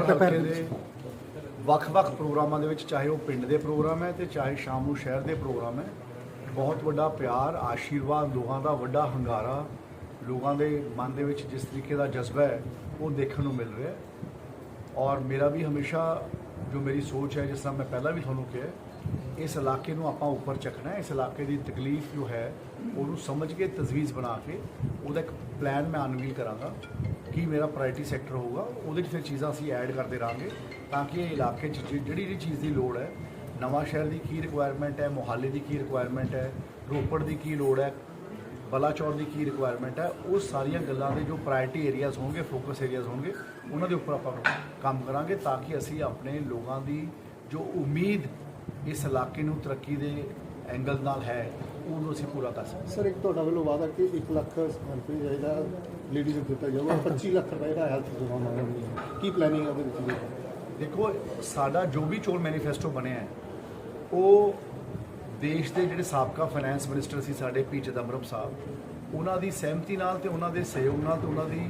ਵੱਖ-ਵੱਖ ਪ੍ਰੋਗਰਾਮਾਂ ਦੇ ਵਿੱਚ ਚਾਹੇ ਉਹ ਪਿੰਡ ਦੇ ਪ੍ਰੋਗਰਾਮ ਹੈ ਤੇ ਚਾਹੇ ਸ਼ਾਮ ਨੂੰ ਸ਼ਹਿਰ ਦੇ ਪ੍ਰੋਗਰਾਮ ਹੈ ਬਹੁਤ ਵੱਡਾ ਪਿਆਰ ਆਸ਼ੀਰਵਾਦ ਲੋਕਾਂ ਦਾ ਵੱਡਾ ਹੰਗਾਰਾ ਲੋਕਾਂ ਦੇ ਮਨ ਦੇ ਵਿੱਚ ਜਿਸ ਤਰੀਕੇ ਦਾ ਜਜ਼ਬਾ ਹੈ ਉਹ ਦੇਖਣ ਨੂੰ ਮਿਲ ਰਿਹਾ ਹੈ। ਔਰ ਮੇਰਾ ਵੀ ਹਮੇਸ਼ਾ ਜੋ ਮੇਰੀ ਸੋਚ ਹੈ, ਜਿਸ ਤਰ੍ਹਾਂ ਮੈਂ ਪਹਿਲਾਂ ਵੀ ਤੁਹਾਨੂੰ ਕਿਹਾ, ਇਸ ਇਲਾਕੇ ਨੂੰ ਆਪਾਂ ਉੱਪਰ ਚੱਕਣਾ ਹੈ। ਇਸ ਇਲਾਕੇ ਦੀ ਤਕਲੀਫ ਜੋ ਹੈ, ਉਹਨੂੰ ਸਮਝ ਕੇ ਤਜਵੀਜ਼ ਬਣਾ ਕੇ ਉਹਦਾ ਇੱਕ ਪਲਾਨ ਮੈਂ ਅਨਵੀਲ ਕਰਾਂਗਾ ਕਿ ਮੇਰਾ ਪ੍ਰਾਇੋਰਟੀ ਸੈਕਟਰ ਹੋਊਗਾ। ਉਹਦੇ 'ਚ ਫਿਰ ਚੀਜ਼ਾਂ ਅਸੀਂ ਐਡ ਕਰਦੇ ਰਹਾਂਗੇ ਤਾਂ ਕਿ ਇਹ ਇਲਾਕੇ 'ਚ ਜਿਹੜੀ ਜਿਹੜੀ ਚੀਜ਼ ਦੀ ਲੋੜ ਹੈ ਨਵਾਂ ਸ਼ਹਿਰ ਦੀ ਕੀ ਰਿਕੁਆਇਰਮੈਂਟ ਹੈ, ਮੋਹਾਲੀ ਦੀ ਕੀ ਰਿਕੁਆਇਰਮੈਂਟ ਹੈ, ਰੋਪੜ ਦੀ ਕੀ ਲੋੜ ਹੈ ਬਲਾਚੌਰ ਦੀ ਕੀ ਰਿਕੁਆਇਰਮੈਂਟ ਹੈ ਉਹ ਸਾਰੀਆਂ ਗੱਲਾਂ ਦੇ ਜੋ ਪ੍ਰਾਇੋਰਟੀ ਏਰੀਆਜ਼ ਹੋਣਗੇ ਫੋਕਸ ਏਰੀਆਜ਼ ਹੋਣਗੇ ਉਹਨਾਂ ਦੇ ਉੱਪਰ ਆਪਾਂ ਕੰਮ ਕਰਾਂਗੇ ਤਾਂ ਕਿ ਅਸੀਂ ਆਪਣੇ ਲੋਕਾਂ ਦੀ ਜੋ ਉਮੀਦ ਇਸ ਇਲਾਕੇ ਨੂੰ ਤਰੱਕੀ ਦੇ ਐਂਗਲ ਨਾਲ ਹੈ ਉਹਨੂੰ ਅਸੀਂ ਪੂਰਾ ਕਰ ਸਕੀਏ ਸਰ ਇੱਕ ਤੁਹਾਡਾ ਵੱਲੋਂ ਵਾਅਦਾ ਕਿ 1 ਲੱਖ ਹੈਲਪ ਜਾਏਗਾ ਲੇਡੀਜ਼ ਨੂੰ ਦਿੱਤਾ ਜਾਊਗਾ 25 ਲੱਖ ਰੁਪਏ ਦਾ ਹੈਲਥ ਦਿਵਾਉਣਾ ਹੈ ਕੀ ਪਲੈਨਿੰਗ ਹੈ ਉਹਦੇ ਵਿੱਚ? ਦੇਖੋ ਸਾਡਾ ਜੋ ਵੀ ਚੋਣ ਮੈਨੀਫੈਸਟੋ ਬਣਿਆ ਹੈ ਉਹ ਦੇਸ਼ ਦੇ ਜਿਹੜੇ ਸਾਬਕਾ ਫਾਈਨੈਂਸ ਮਿਨਿਸਟਰ ਸੀ ਸਾਡੇ ਪੀ ਚਿਦੰਬਰਮ ਸਾਹਿਬ ਉਹਨਾਂ ਦੀ ਸਹਿਮਤੀ ਨਾਲ ਤੇ ਉਹਨਾਂ ਦੇ ਸਹਿਯੋਗ ਨਾਲ ਤੇ ਉਹਨਾਂ ਦੀ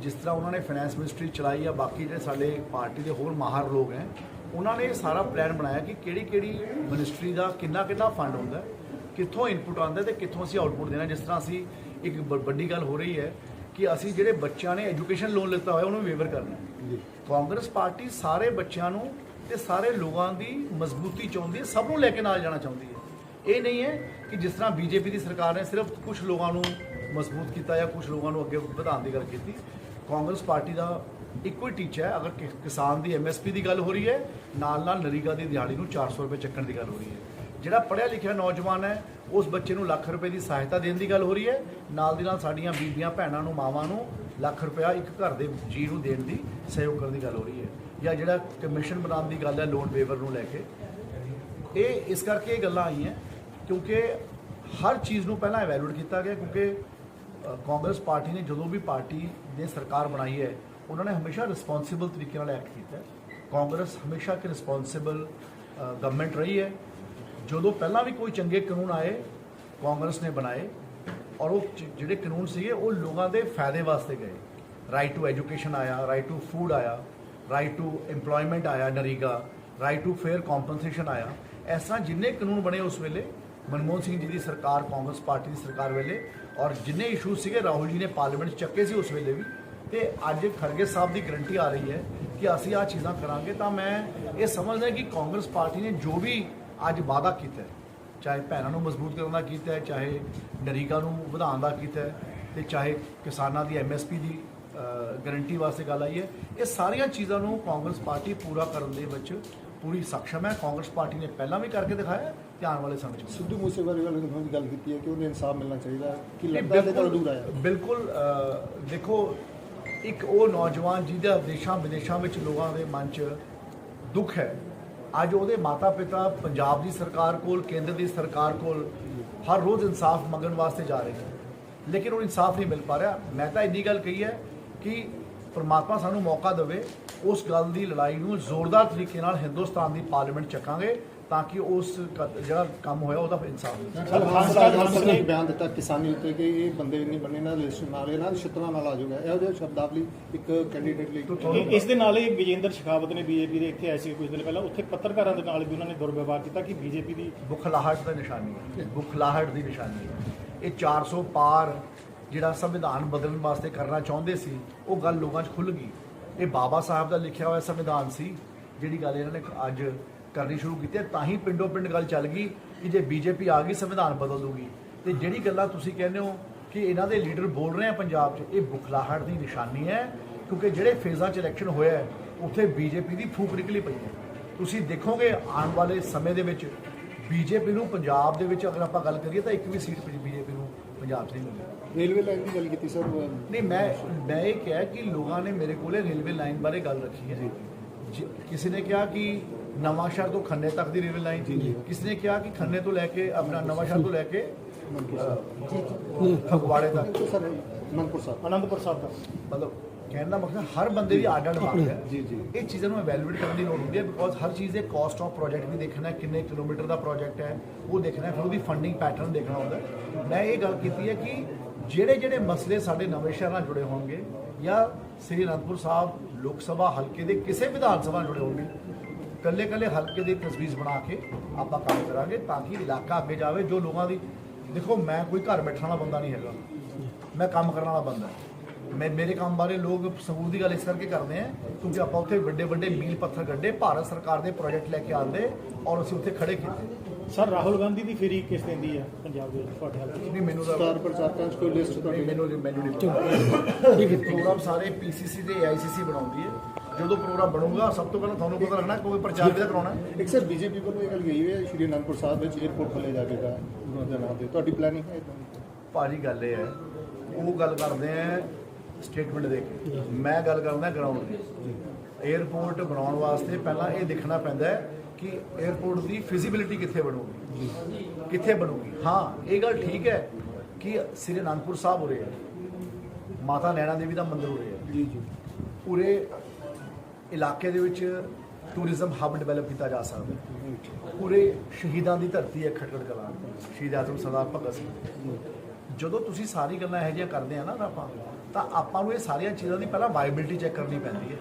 ਜਿਸ ਤਰ੍ਹਾਂ ਉਹਨਾਂ ਨੇ ਫਾਈਨੈਂਸ ਮਿਨਿਸਟਰੀ ਚਲਾਈ ਆ ਬਾਕੀ ਜਿਹੜੇ ਸਾਡੇ ਪਾਰਟੀ ਦੇ ਹੋਰ ਮਾਹਰ ਲੋਕ ਹੈ ਉਹਨਾਂ ਨੇ ਸਾਰਾ ਪਲਾਨ ਬਣਾਇਆ ਕਿ ਕਿਹੜੀ ਕਿਹੜੀ ਮਿਨਿਸਟਰੀ ਦਾ ਕਿੰਨਾ ਕਿੰਨਾ ਫੰਡ ਹੁੰਦਾ ਕਿੱਥੋਂ ਇਨਪੁਟ ਆਉਂਦਾ ਤੇ ਕਿੱਥੋਂ ਅਸੀਂ ਆਊਟਪੁੱਟ ਦੇਣਾ ਜਿਸ ਤਰ੍ਹਾਂ ਅਸੀਂ ਇੱਕ ਵੱਡੀ ਗੱਲ ਹੋ ਰਹੀ ਹੈ ਕਿ ਅਸੀਂ ਜਿਹੜੇ ਬੱਚਿਆਂ ਨੇ ਐਜੂਕੇਸ਼ਨ ਲੋਨ ਲਿੱਤਾ ਹੋਇਆ ਉਹਨੂੰ ਵੇਵਰ ਕਰਨਾ ਕਾਂਗਰਸ ਪਾਰਟੀ ਸਾਰੇ ਬੱਚਿਆਂ ਨੂੰ ਤੇ ਸਾਰੇ ਲੋਕਾਂ ਦੀ ਮਜ਼ਬੂਤੀ ਚਾਹੁੰਦੀ ਹੈ ਸਭ ਨੂੰ ਲੈ ਕੇ ਨਾਲ ਜਾਣਾ ਚਾਹੁੰਦੀ ਹੈ। ਇਹ ਨਹੀਂ ਹੈ ਕਿ ਜਿਸ ਤਰ੍ਹਾਂ ਬੀਜੇਪੀ ਦੀ ਸਰਕਾਰ ਨੇ ਸਿਰਫ ਕੁਝ ਲੋਕਾਂ ਨੂੰ ਮਜ਼ਬੂਤ ਕੀਤਾ ਜਾਂ ਕੁਝ ਲੋਕਾਂ ਨੂੰ ਅੱਗੇ ਵਧਾਉਣ ਦੀ ਗੱਲ ਕੀਤੀ, ਕਾਂਗਰਸ ਪਾਰਟੀ ਦਾ ਇੱਕੋ ਹੀ ਟੀਚਾ ਹੈ। ਅਗਰ ਕਿ- ਕਿਸਾਨ ਦੀ ਐਮਐਸਪੀ ਦੀ ਗੱਲ ਹੋ ਰਹੀ ਹੈ ਨਾਲ ਨਾਲ ਨਰੀਗਾ ਦੀ ਦਿਹਾੜੀ ਨੂੰ 400 ਰੁਪਏ ਚੱਕਣ ਦੀ ਗੱਲ ਹੋ ਰਹੀ ਹੈ। ਜਿਹੜਾ ਪੜ੍ਹਿਆ ਲਿਖਿਆ ਨੌਜਵਾਨ ਹੈ, ਉਸ ਬੱਚੇ ਨੂੰ ਲੱਖ ਰੁਪਏ ਦੀ ਸਹਾਇਤਾ ਦੇਣ ਦੀ ਗੱਲ ਹੋ ਰਹੀ ਹੈ। ਨਾਲ ਦੀ ਨਾਲ ਸਾਡੀਆਂ ਬੀਬੀਆਂ, ਭੈਣਾਂ ਨੂੰ, ਮਾਵਾਂ ਨੂੰ ਲੱਖ ਰੁਪਇਆ ਇੱਕ ਘਰ ਦੇ ਜੀ ਨੂੰ ਦੇਣ ਦੀ ਸਹਿਯੋਗ ਕਰਨ ਦੀ ਗੱਲ ਹੋ ਰਹੀ ਹੈ। ਜਾਂ ਜਿਹੜਾ ਕਮਿਸ਼ਨ ਬਣਾਉਣ ਦੀ ਗੱਲ ਹੈ, ਲੋਨ ਵੇਵਰ ਨੂੰ ਲੈ ਕੇ। ਇਹ ਇਸ ਕਰਕੇ ਇਹ ਗੱਲਾਂ ਆਈਆਂ। ਕਿਉਂਕਿ ਹਰ ਚੀਜ਼ ਨੂੰ ਪਹਿਲਾਂ ਇਵੈਲੂਏਟ ਕੀਤਾ ਗਿਆ ਕਿਉਂਕਿ ਕਾਂਗਰਸ ਪਾਰਟੀ ਨੇ ਜਦੋਂ ਵੀ ਪਾਰਟੀ ਨੇ ਸਰਕਾਰ ਬਣਾਈ ਹੈ, ਉਹਨਾਂ ਨੇ ਹਮੇਸ਼ਾ ਰਿਸਪੌਂਸਿਬਲ ਤਰੀਕੇ ਨਾਲ ਐਕਟ ਕੀਤਾ ਕਾਂਗਰਸ ਹਮੇਸ਼ਾ ਕਿ ਰਿਸਪੌਂਸਿਬਲ ਗਵਰਨਮੈਂਟ ਰਹੀ ਹੈ। ਜਦੋਂ ਪਹਿਲਾਂ ਵੀ ਕੋਈ ਚੰਗੇ ਕਾਨੂੰਨ ਆਏ, ਕਾਂਗਰਸ ਨੇ ਬਣਾਏ, ਔਰ ਉਹ ਜਿਹੜੇ ਕਾਨੂੰਨ ਸੀਗੇ, ਉਹ ਲੋਕਾਂ ਦੇ ਫਾਇਦੇ ਵਾਸਤੇ ਗਏ। ਰਾਈਟ ਟੂ ਐਜੂਕੇਸ਼ਨ ਆਇਆ ਰਾਈਟ ਟੂ ਫੂਡ ਆਇਆ ਰਾਈਟ ਟੂ EMPLOYMENT ਆਇਆ NREGA right to fair compensation ਆਇਆ। ਇਸ ਤਰ੍ਹਾਂ ਜਿੰਨੇ ਕਾਨੂੰਨ ਬਣੇ ਉਸ ਵੇਲੇ ਮਨਮੋਹਨ ਸਿੰਘ ਜੀ ਦੀ ਸਰਕਾਰ, ਕਾਂਗਰਸ ਪਾਰਟੀ ਦੀ ਸਰਕਾਰ ਵੇਲੇ ਔਰ ਜਿੰਨੇ ਇਸ਼ੂ ਸੀਗੇ, ਰਾਹੁਲ ਜੀ ਨੇ ਪਾਰਲੀਮੈਂਟ 'ਚ ਚੱਕੇ ਸੀ ਉਸ ਵੇਲੇ ਵੀ। ਤੇ ਅੱਜ ਖੜਗੇ ਸਾਹਿਬ ਦੀ ਗਰੰਟੀ ਆ ਰਹੀ ਹੈ ਕਿ ਅਸੀਂ ਆ ਚੀਜ਼ਾਂ ਕਰਾਂਗੇ ਤਾਂ ਮੈਂ ਇਹ ਸਮਝਦਾ ਕਿ ਕਾਂਗਰਸ ਪਾਰਟੀ ਨੇ ਜੋ ਵੀ ਅੱਜ ਵਾਅਦਾ ਕੀਤਾ ਚਾਹੇ ਭੈਣਾਂ ਨੂੰ ਮਜ਼ਬੂਤ ਕਰਨ ਦਾ ਕੀਤਾ ਚਾਹੇ ਨਰੀਗਾ ਨੂੰ ਵਧਾਉਣ ਦਾ ਕੀਤਾ ਹੈ ਤੇ ਚਾਹੇ ਕਿਸਾਨਾਂ ਦੀ ਐਮਐਸਪੀ ਦੀ ਗਰੰਟੀ ਵਾਸਤੇ ਗੱਲ ਆਈ ਹੈ, ਇਹ ਸਾਰੀਆਂ ਚੀਜ਼ਾਂ ਨੂੰ ਕਾਂਗਰਸ ਪਾਰਟੀ ਪੂਰਾ ਕਰਨ ਦੇ ਵਿੱਚ ਪੂਰੀ ਸક્ષਮ ਹੈ। ਕਾਂਗਰਸ ਪਾਰਟੀ ਨੇ ਪਹਿਲਾਂ ਵੀ ਕਰਕੇ ਦਿਖਾਇਆ ਤੇ ਆਉਣ ਵਾਲੇ ਸਮੇਂ 'ਚ। ਸਿੱਧੂ ਮੂਸੇਵਾਲੇ ਵਾਲੇ ਨੇ ਗੱਲ ਕੀਤੀ ਹੈ ਕਿ ਉਹਨੂੰ ਇਨਸਾਫ ਮਿਲਣਾ ਚਾਹੀਦਾ ਕਿ ਨਹੀਂ, ਲੱਗਾ ਦੇ ਕੋਲ ਦੂਰ ਆਇਆ ਬਿਲਕੁਲ ਦੇਖੋ ਇੱਕ ਉਹ ਨੌਜਵਾਨ ਜਿਹਦਾ ਦੇਸ਼ਾਂ ਵਿਦੇਸ਼ਾਂ ਵਿੱਚ ਲੋਕਾਂ ਦੇ ਮਨ 'ਚ ਦੁੱਖ ਹੈ। ਅੱਜ ਉਹਦੇ ਮਾਤਾ ਪਿਤਾ ਪੰਜਾਬ ਦੀ ਸਰਕਾਰ ਕੋਲ ਕੇਂਦਰ ਦੀ ਸਰਕਾਰ ਕੋਲ ਹਰ ਰੋਜ਼ ਇਨਸਾਫ ਮੰਗਣ ਵਾਸਤੇ ਜਾ ਰਹੇ ਨੇ। ਲੇਕਿਨ ਉਹ ਇਨਸਾਫ ਨਹੀਂ ਮਿਲ ਪਾ ਰਿਹਾ। ਮੈਂ ਤਾਂ ਇੰਨੀ ਗੱਲ ਕਹੀ ਹੈ ਕਿ ਪ੍ਰਮਾਤਮਾ ਸਾਨੂੰ ਮੌਕਾ ਦੇਵੇ ਉਸ ਗੱਲ ਦੀ ਲੜਾਈ ਨੂੰ ਜ਼ੋਰਦਾਰ ਤਰੀਕੇ ਨਾਲ ਹਿੰਦੁਸਤਾਨ ਦੀ ਪਾਰਲੀਮੈਂਟ ਚੱਕਾਂਗੇ ਤਾਂ ਕਿ ਉਸ ਕ- ਜਿਹੜਾ ਕੰਮ ਹੋਇਆ ਉਹਦਾ ਇਨਸਾਫ ਸਰ ਖਾਨ ਸਾਹਿਬ ਨੇ ਬਿਆਨ ਦਿੱਤਾ ਕਿਸਾਨੀ ਉੱਤੇ ਕਿ ਇਹ ਬੰਦੇ ਨਹੀਂ ਬਣਨੇ ਨਾ ਲਿਸਟ ਨਾਲ ਇਹਨਾਂ ਦੇ ਛਿੱਤਰਾਂ ਨਾਲ ਆ ਜਾਊਗਾ। ਇਹੋ ਜਿਹੇ ਸ਼ਬਦਾਵਲੀ ਇੱਕ ਕੈਂਡੀਡੇਟ ਲਈ ਇਸ ਦੇ ਨਾਲ ਹੀ ਵਿਜੇਂਦਰ ਸ਼ਿਖਾਵਤ ਨੇ ਬੀਜੇਪੀ ਦੇ ਇੱਥੇ ਆਏ ਸੀ ਕੁਝ ਦਿਨ ਪਹਿਲਾਂ। ਉੱਥੇ ਪੱਤਰਕਾਰਾਂ ਦੇ ਨਾਲ ਵੀ ਉਹਨਾਂ ਨੇ ਦੁਰਵਿਵਹਾਰ ਕੀਤਾ ਕਿ ਬੀਜੇਪੀ ਦੀ ਬੁਖਲਾਹਟ ਦਾ ਨਿਸ਼ਾਨੀ ਹੈ। ਬੁਖਲਾਹਟ ਦੀ ਨਿਸ਼ਾਨੀ ਹੈ। ਇਹ 400 ਪਾਰ ਜਿਹੜਾ ਸੰਵਿਧਾਨ ਬਦਲਣ ਵਾਸਤੇ ਕਰਨਾ ਚਾਹੁੰਦੇ ਸੀ ਉਹ ਗੱਲ ਲੋਕਾਂ 'ਚ ਖੁੱਲ ਗਈ। ਇਹ ਬਾਬਾ ਸਾਹਿਬ ਦਾ ਲਿਖਿਆ ਹੋਇਆ ਸੰਵਿਧਾਨ ਸੀ ਜਿਹੜੀ ਗੱਲ ਇਹਨਾਂ ਨੇ ਅੱਜ ਕਰਨੀ ਸ਼ੁਰੂ ਕੀਤੀ ਹੈ ਤਾਂ ਹੀ ਪਿੰਡੋਂ ਪਿੰਡ ਗੱਲ ਚੱਲ ਗਈ ਕਿ ਜੇ ਬੀਜੇਪੀ ਆ ਗਈ ਸੰਵਿਧਾਨ ਬਦਲ ਦੂਗੀ। ਤੇ ਜਿਹੜੀ ਗੱਲਾਂ ਤੁਸੀਂ ਕਹਿੰਦੇ ਹੋ ਕਿ ਇਹਨਾਂ ਦੇ ਲੀਡਰ ਬੋਲ ਰਹੇ ਆ ਪੰਜਾਬ 'ਚ ਇਹ ਬੁਖਲਾਹਟ ਦੀ ਨਿਸ਼ਾਨੀ ਹੈ ਕਿਉਂਕਿ ਜਿਹੜੇ ਫੇਜ਼ਾਂ 'ਚ ਇਲੈਕਸ਼ਨ ਹੋਇਆ ਹੈ, ਉੱਥੇ ਬੀਜੇਪੀ ਦੀ ਫੂਕ ਨਿਕਲੀ ਪਈ ਹੈ। ਤੁਸੀਂ ਦੇਖੋਗੇ ਆਉਣ ਵਾਲੇ ਸਮੇਂ ਦੇ ਵਿੱਚ ਬੀਜੇਪੀ ਨੂੰ ਪੰਜਾਬ ਦੇ ਵਿੱਚ ਅਗਰ ਆਪਾਂ ਗੱਲ ਕਰੀਏ ਤਾਂ ਇੱਕ ਵੀ ਸੀਟ ਬੀਜੇਪੀ ਨੂੰ ਪੰਜਾਬ 'ਚ ਨਹੀਂ ਮਿਲੇਗੀ ਰੇਲਵੇ ਲਾਈਨ ਦੀ ਗੱਲ ਕੀਤੀ ਸਰ ਨਹੀਂ ਮੈਂ ਮੈਂ ਇਹ ਕਿਹਾ ਕਿ ਲੋਕਾਂ ਨੇ ਮੇਰੇ ਕੋਲੇ ਰੇਲਵੇ ਲਾਈਨ ਬਾਰੇ ਗੱਲ ਰੱਖੀ ਹੈ। ਜੀ- ਕਿਸੇ ਨੇ ਕਿਹਾ ਕਿ ਨਵਾਂ ਸ਼ਹਿਰ ਤੋਂ ਖੰਨੇ ਤੱਕ ਦੀ ਰੇਲਵੇ ਲਾਈਨ ਕਿਸੇ ਨੇ ਕਿਹਾ ਕਿ ਖੰਨੇ ਤੋਂ ਲੈ ਕੇ ਆਪਣਾ ਨਵਾਂ ਸ਼ਹਿਰ ਤੋਂ ਲੈ ਕੇ ਫਗਵਾੜੇ ਤੱਕ। ਅਨੰਦਪੁਰ ਸਾਹਿਬ ਆਨੰਦਪੁਰ ਸਾਹਿਬ। ਦਾ ਮਤਲਬ ਕਹਿਣ ਦਾ ਮਕਸਦ ਹਰ ਬੰਦੇ ਦੀ ਆਡ ਮੰਗ ਹੈ। ਜੀ, ਜੀ। ਇਹ ਚੀਜ਼ਾਂ ਨੂੰ ਇਵੈਲੂਏਟ ਕਰਨ ਦੀ ਲੋੜ ਹੁੰਦੀ ਹੈ ਬਿਕੋਜ਼ ਹਰ ਚੀਜ਼ ਦੇ ਕਾਸਟ ਆਫ ਪ੍ਰੋਜੈਕਟ ਵੀ ਦੇਖਣਾ ਹੈ ਕਿੰਨੇ ਕਿਲੋਮੀਟਰ ਦਾ ਪ੍ਰੋਜੈਕਟ ਹੈ ਉਹ ਦੇਖਣਾ ਹੈ ਫਿਰ ਉਹਦੀ ਫੰਡਿੰਗ ਪੈਟਰਨ ਦੇਖਣਾ ਹੁੰਦਾ ਮੈਂ ਇਹ ਗੱਲ ਕੀਤੀ ਹੈ ਕਿ ਜਿਹੜੇ ਜਿਹੜੇ ਮਸਲੇ ਸਾਡੇ ਨਵੇਂ ਸ਼ਹਿਰ ਨਾਲ ਜੁੜੇ ਹੋਣਗੇ ਜਾਂ ਸ੍ਰੀ ਅਨੰਦਪੁਰ ਸਾਹਿਬ ਲੋਕ ਸਭਾ ਹਲਕੇ ਦੇ ਕਿਸੇ ਵਿਧਾਨ ਸਭਾ ਨਾਲ ਜੁੜੇ ਹੋਣਗੇ ਕੱਲੇ ਕੱਲੇ ਹਲਕੇ ਦੀ ਤਸਵੀਰ ਬਣਾ ਕੇ ਆਪਾਂ ਕੰਮ ਕਰਾਂਗੇ ਤਾਂ ਕਿ ਇਲਾਕਾ ਅੱਗੇ ਜਾਵੇ, ਜੋ ਲੋਕਾਂ ਦੀ, ਦੇਖੋ ਮੈਂ ਕੋਈ ਘਰ ਬੈਠਣ ਵਾਲਾ ਬੰਦਾ ਨਹੀਂ ਹੈਗਾ। ਮੈਂ ਕੰਮ ਕਰਨ ਵਾਲਾ ਬੰਦਾ ਮੈਂ, ਮੇਰੇ ਕੰਮ ਬਾਰੇ ਲੋਕ ਸਬੂਤ ਦੀ ਗੱਲ ਇਸ ਕਰਕੇ ਕਰਦੇ ਆ, ਕਿਉਂਕਿ ਆਪਾਂ ਉੱਥੇ ਵੱਡੇ ਵੱਡੇ ਮੀਲ ਪੱਥਰ ਗੱਡੇ ਭਾਰਤ ਸਰਕਾਰ ਦੇ ਪ੍ਰੋਜੈਕਟ ਲੈ ਕੇ ਆਉਂਦੇ ਔਰ ਅਸੀਂ ਉੱਥੇ ਖੜੇ ਕੀਤੇ। ਸਰ ਰਾਹੁਲ ਗਾਂਧੀ ਦੀ ਫੇਰੀ ਕਿਸ ਦਿੰਦੀ ਹੈ ਪੰਜਾਬ ਦੇ ਵਿੱਚ ਤੁਹਾਡੇ ਹਲਕੇ ਨਹੀਂ ਮੈਨੂੰ ਸਟਾਰ ਪ੍ਰਚਾਰਕਾਂ ਚ ਕੋਈ ਲਿਸਟ ਤੁਹਾਡੀ। ਮੈਨੂੰ ਨਹੀਂ ਮੈਨੂੰ ਨਹੀਂ ਪਤਾ। ਠੀਕ ਹੈ ਪ੍ਰੋਗਰਾਮ ਸਾਰੇ ਪੀਸੀਸੀ ਤੇ ਆਈਸੀਸੀ ਬਣਾਉਂਦੀ ਹੈ। ਜਦੋਂ ਪ੍ਰੋਗਰਾਮ ਬਣੂਗਾ ਸਭ ਤੋਂ ਪਹਿਲਾਂ ਤੁਹਾਨੂੰ ਪਤਾ ਲੱਗਣਾ ਕੋਈ ਪ੍ਰਚਾਰ ਵੀ ਕਰਾਉਣਾ ਇੱਕ ਸਰ ਬੀਜੇਪੀ ਵੱਲੋਂ ਇਹ ਗੱਲ ਗਈ ਹੈ ਸ਼੍ਰੀ ਅਨੰਦਪੁਰ ਸਾਹਿਬ ਵਿੱਚ 에어ਪੋਰਟ ਖੋਲੇ ਜਾਵੇਗਾ ਉਹਨਾਂ ਦੇ ਨਾਮ ਤੇ। ਤੁਹਾਡੀ ਪਲੈਨਿੰਗ ਹੈ ਭਾਜੀ ਗੱਲ ਇਹ ਹੈ ਉਹ ਗੱਲ ਕਰਦੇ ਆ ਸਟੇਟਮੈਂਟ ਦੇ ਕੇ। ਮੈਂ ਗੱਲ ਕਰਦਾ ਗਰਾਊਂਡ ਦੀ। 에어ਪੋਰਟ ਬਣਾਉਣ ਵਾਸਤੇ ਪਹਿਲਾਂ ਇਹ ਦੇਖਣਾ ਪੈਂਦਾ ਹੈ ਕਿ 에어ਪੋਰਟ ਦੀ ਫਿਜ਼ੀਬਿਲਿਟੀ ਕਿੱਥੇ ਬਣੂਗੀ? ਕਿੱਥੇ ਬਣੂਗੀ? ਹਾਂ ਇਹ ਗੱਲ ਠੀਕ ਹੈ ਕਿ ਸ੍ਰੀ ਅਨੰਦਪੁਰ ਸਾਹਿਬ ਉਰੇ ਹੈ। ਮਾਤਾ ਨੈਣਾ ਦੇਵੀ ਦਾ ਮੰਦਿਰ ਉਰੇ ਹੈ। ਜੀ ਜੀ। ਪੂਰੇ ਇਲਾਕੇ ਦੇ ਵਿੱਚ ਟੂਰਿਜ਼ਮ ਹੱਬ ਡਿਵੈਲਪ ਕੀਤਾ ਜਾ ਸਕਦਾ ਹੈ। ਪੂਰੇ ਸ਼ਹੀਦਾਂ ਦੀ ਧਰਤੀ ਹੈ ਖਟਕੜ ਕਲਾਂ ਸ਼ਹੀਦ ਆਜ਼ਮ ਸਰਦਾਰ ਭਗਤ ਸਿੰਘ। ਜਦੋਂ ਤੁਸੀਂ ਸਾਰੀ ਗੱਲਾਂ ਇਹੋ ਜਿਹੀਆਂ ਕਰਦੇ ਆ ਨਾ ਆਪਾਂ ਤਾਂ ਆਪਾਂ ਨੂੰ ਇਹ ਸਾਰੀਆਂ ਚੀਜ਼ਾਂ ਦੀ ਪਹਿਲਾਂ ਵਾਇਬਿਲਿਟੀ ਚੈੱਕ ਕਰਨੀ ਪੈਂਦੀ ਹੈ।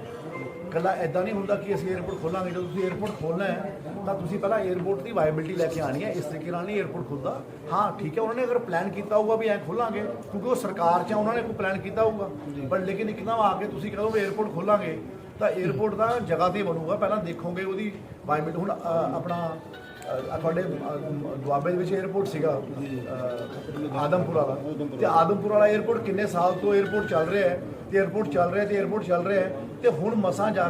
ਕੱਲਾ ਐਦਾਂ ਨਹੀਂ ਹੁੰਦਾ ਕਿ ਅਸੀਂ 에어ਪੋਰਟ ਖੋਲਾਂਗੇ। ਜਦੋਂ ਤੁਸੀਂ 에어ਪੋਰਟ ਖੋਲਣਾ ਹੈ, ਤਾਂ ਤੁਸੀਂ ਪਹਿਲਾਂ 에어ਪੋਰਟ ਦੀ ਵਾਇਬਿਲਟੀ ਲੈ ਕੇ ਆਣੀ ਹੈ। ਇਸ ਤਰੀਕੇ ਨਾਲ ਨਹੀਂ 에어ਪੋਰਟ ਖੁੱਲਦਾ। ਹਾਂ, ਠੀਕ ਹੈ, ਉਹਨਾਂ ਨੇ ਅਗਰ ਪਲਾਨ ਕੀਤਾ ਹੋਊਗਾ ਵੀ ਐ ਖੋਲਾਂਗੇ, ਕਿਉਂਕਿ ਉਹ ਸਰਕਾਰ 'ਚ ਉਹਨਾਂ ਨੇ ਕੋਈ ਪਲਾਨ ਕੀਤਾ ਹੋਊਗਾ। ਪਰ ਲੇਕਿਨ ਇੱਕਦਮ ਆ ਕੇ ਤੁਸੀਂ ਕਹੋ 에어ਪੋਰਟ ਖੋਲਾਂਗੇ, ਤਾਂ 에어ਪੋਰਟ ਦਾ ਜਗ੍ਹਾ ਤੇ ਬਣੂਗਾ। ਪਹਿਲਾਂ ਦੇਖੋਗੇ ਉਹਦੀ ਵਾਇਬਿਲਟੀ ਹੁਣ ਆਪਣਾ ਤੁਹਾਡੇ ਦੁਆਬੇ ਦੇ ਵਿੱਚ 에어ਪੋਰਟ ਸੀਗਾ ਆਦਮਪੁਰ ਵਾਲਾ। ਤੇ ਆਦਮਪੁਰ ਵਾਲਾ 에어ਪੋਰਟ ਕਿੰਨੇ ਸਾਲ ਤੋਂ 에어ਪੋਰਟ ਚੱਲ ਰਿਹਾ ਹੈ, ਤੇ 에어ਪੋਰਟ ਚੱਲ ਰਿਹਾ ਤੇ 에어ਪੋਰਟ ਚੱਲ ਰਿਹਾ ਤੇ ਹੁਣ ਮਸਾਂ ਜਾ